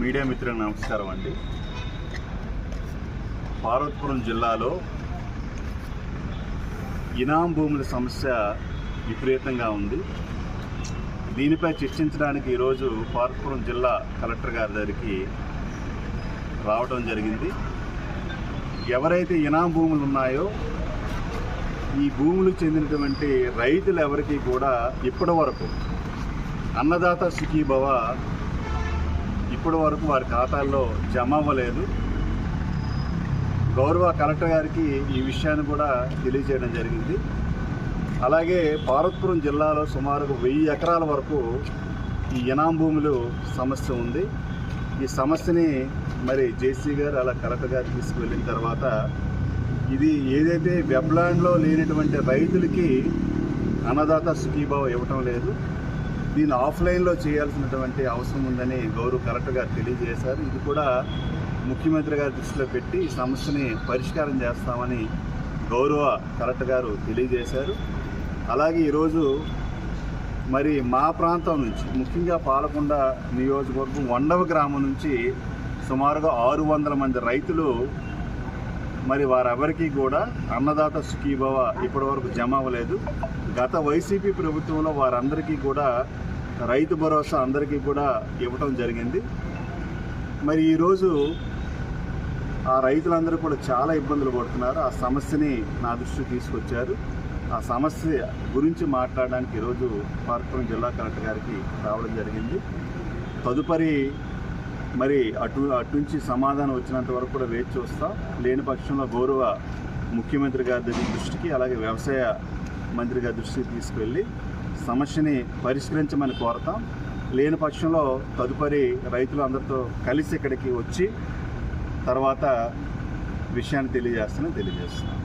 Media మిత్రులకు నమస్కారం అండి. పార్వతీపురం జిల్లాలో ఇనాం భూముల సమస్య విపరీతంగా ఉంది. దీనిపై చర్చించడానికి ఈరోజు పార్వతీపురం జిల్లా కలెక్టర్ గారి దగ్గరికి రావడం జరిగింది. ఎవరైతే ఇనాం భూములు ఉన్నాయో ఈ భూములకు చెందినటువంటి రైతులు ఎవరికి కూడా ఇప్పటి వరకు అన్నదాత సుఖీభవ ఇప్పటి వరకు వారి ఖాతాల్లో జమ అవ్వలేదు. గౌరవ కలెక్టర్ గారికి ఈ విషయాన్ని కూడా తెలియజేయడం జరిగింది. అలాగే పార్వతీపురం జిల్లాలో సుమారు వెయ్యి ఎకరాల వరకు ఈ ఇనాం భూములు సమస్య ఉంది. ఈ సమస్యని మరి జేసీ గారు అలా కలెక్టర్ గారు తీసుకువెళ్ళిన తర్వాత ఇది ఏదైతే వెబ్లాండ్లో లేనటువంటి రైతులకి అన్నదాత సుఖీభావ ఇవ్వటం లేదు. దీన్ని ఆఫ్లైన్లో చేయాల్సినటువంటి అవసరం ఉందని గౌరవ కరెక్ట్గా తెలియజేశారు. ఇది కూడా ముఖ్యమంత్రి గారి దృష్టిలో పెట్టి ఈ సమస్యని పరిష్కారం చేస్తామని గౌరవ కలెక్టర్ గారు తెలియజేశారు. అలాగే ఈరోజు మరి మా ప్రాంతం నుంచి ముఖ్యంగా పాలకొండ నియోజకవర్గం వండవ గ్రామం నుంచి సుమారుగా ఆరు వందల మంది రైతులు మరి వారెవరికి కూడా అన్నదాత సుఖీభవ ఇప్పటివరకు జమ అవ్వలేదు. గత వైసీపీ ప్రభుత్వంలో వారందరికీ కూడా రైతు భరోసా అందరికీ కూడా ఇవ్వటం జరిగింది. మరి ఈరోజు ఆ రైతులందరూ కూడా చాలా ఇబ్బందులు పడుతున్నారు. ఆ సమస్యని నా దృష్టికి తీసుకొచ్చారు. ఆ సమస్య గురించి మాట్లాడడానికి ఈరోజు పార్కం జిల్లా కలెక్టర్ గారికి రావడం జరిగింది. తదుపరి మరి అటు అటు నుంచి సమాధానం వచ్చినంత వరకు కూడా వేచి చూస్తాం. లేని పక్షంలో గౌరవ ముఖ్యమంత్రి గారి దృష్టికి అలాగే వ్యవసాయ మంత్రి గారి దృష్టికి తీసుకువెళ్ళి సమస్యని పరిష్కరించమని కోరతాం. లేని పక్షంలో తదుపరి రైతులు అందరితో కలిసి ఇక్కడికి వచ్చి తర్వాత విషయాన్ని తెలియజేస్తానని తెలియజేస్తున్నాను